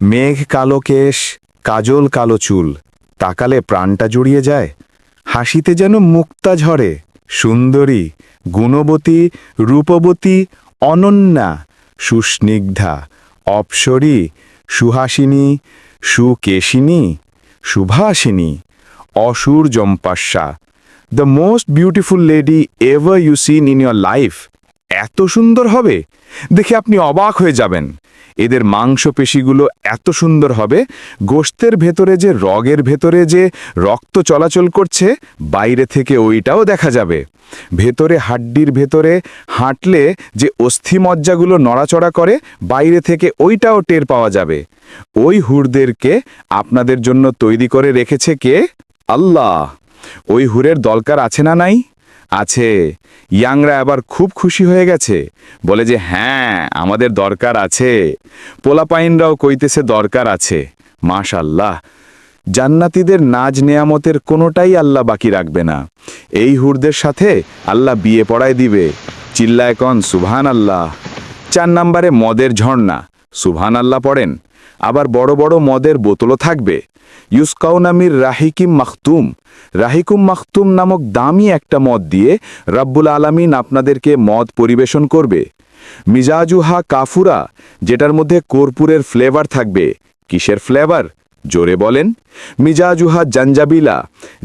মেঘ কালো কেশ, কাজল কালো চুল, তাকালে প্রাণটা জুড়িয়ে যায়, হাসিতে যেন মুক্তা ঝরে, সুন্দরী, গুণবতী, রূপবতী, অনন্যা, সুস্নিগ্ধা, অপসরী, সুহাসিনী, সুকেশিনী সুভাষিনী অসুর জম্পাস্যা the most beautiful lady ever you seen in your life এত সুন্দর হবে? দেখে আপনি অবাক হয়ে যাবেন। এদের মাংসপেশিগুলো এত সুন্দর হবে গোস্তের ভেতরে যে, রগের ভেতরে যে, রক্ত চলাচল করছে, বাইরে থেকে ওইটাও দেখা যাবে। ভেতরে হাড্ডির ভেতরে হাঁটলে যে, অস্থিমজ্জাগুলো নড়াচড়া করে, বাইরে থেকে ওইটাও টের পাওয়া যাবে। ওই হুরদেরকে আপনাদের জন্য তৈরি করে রেখেছে কে? আল্লাহ! ওই হুরের দরকার আছে না নাই? আছে। ইয়াংরা আবার খুব খুশি হয়ে গেছে। বলে যে হ্যাঁ আমাদের দরকার আছে। পোলাপাইনরাও কইতেছে দরকার আছে। মাশাল্লাহ, জান্নাতীদের নাজ নেয়ামতের কোনোটাই আল্লাহ বাকি রাখবে না। এই হুরদের সাথে আল্লাহ বিয়ে পড়ায় দিবে। চিল্লায় কন সুবহান আল্লাহ চার নম্বরে মদের ঝর্ণা। সুবহান আল্লাহ পড়েন, আবার বড় বড় মদের বোতলও থাকবে। ইউসকাউনামির রাহিকিম মাখতুম, রাহিকুম মাখতুম নামক দামি একটা মদ দিয়ে রাব্বুল আলামিন আপনাদেরকে মদ পরিবেশন করবে। মিজাজুহা কাফুরা, যেটার মধ্যে কর্পূরের ফ্লেভার থাকবে। কিসের ফ্লেভার জোরে বলেন। মিজাজুহা জাঞ্জাবিলা,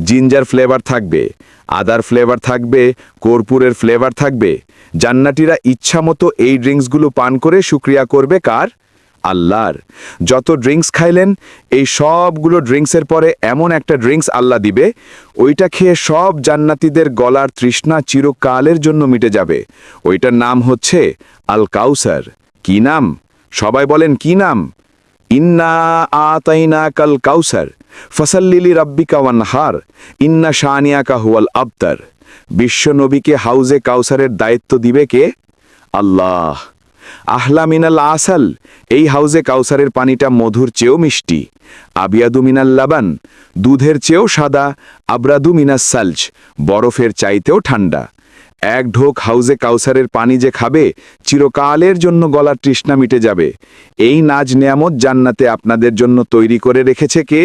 জিঞ্জার ফ্লেভার থাকবে। আদার ফ্লেভার থাকবে, কর্পূরের ফ্লেভার থাকবে। জান্নাটিরা ইচ্ছামতো এই ড্রিঙ্কসগুলো পান করে শুক্রিয়া করবে কার? আল্লাহর। যত ড্রিঙ্কস খাইলেন, এই সবগুলো ড্রিঙ্কসের পরে এমন একটা ড্রিঙ্কস আল্লাহ দিবে, ওইটা খেয়ে সব জান্নাতীদের গলার তৃষ্ণা চিরকালের জন্য মিটে যাবে। ওইটার নাম হচ্ছে আল কাউসার কি নাম? সবাই বলেন কি নাম? ইন্না আতাইনা কাল কাউসার ফসল্লিলি রাব্বিকা ওয়ানহার। ইন্না শানিয়াকা হুয়াল আবতার। বিশ্বনবীকে হাউজে কাউসারের দায়িত্ব দিবে কে? আল্লাহ। আহলা মিনাল আসাল, এই হাউজে কাউসারের পানিটা মধুর চেয়েও মিষ্টি। আবিয়াদু মিনাল লাবান, দুধের চেয়েও সাদা। আবরাদু মিনাস সালজ, বরফের চাইতেও ঠান্ডা। এক ঢোক হাউজে কাউসারের পানি যে খাবে, চিরকালের জন্য গলার তৃষ্ণা মিটে যাবে। এই নাজ নেয়ামত জান্নাতে আপনাদের জন্য তৈরি করে রেখেছে কে?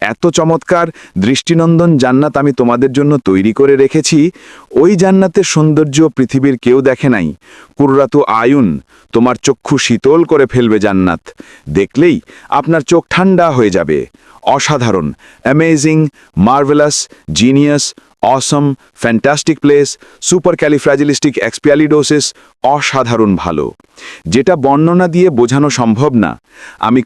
এত চমৎকার দৃষ্টিনন্দন জান্নাত আমি তোমাদের জন্য তৈরি করে রেখেছি। ওই জান্নাতের সৌন্দর্য পৃথিবীর কেউ দেখে নাই। কুর্রাতু আয়ুন, তোমার চক্ষু শীতল করে ফেলবে জান্নাত। দেখলেই আপনার চোখ ঠান্ডা হয়ে যাবে। অসাধারণ amazing marvellous genius awesome fantastic place supercalifragilisticexpialidocious অসাধারণ ভালো। যেটা বর্ণনা দিয়ে বোঝানো সম্ভব না। আমি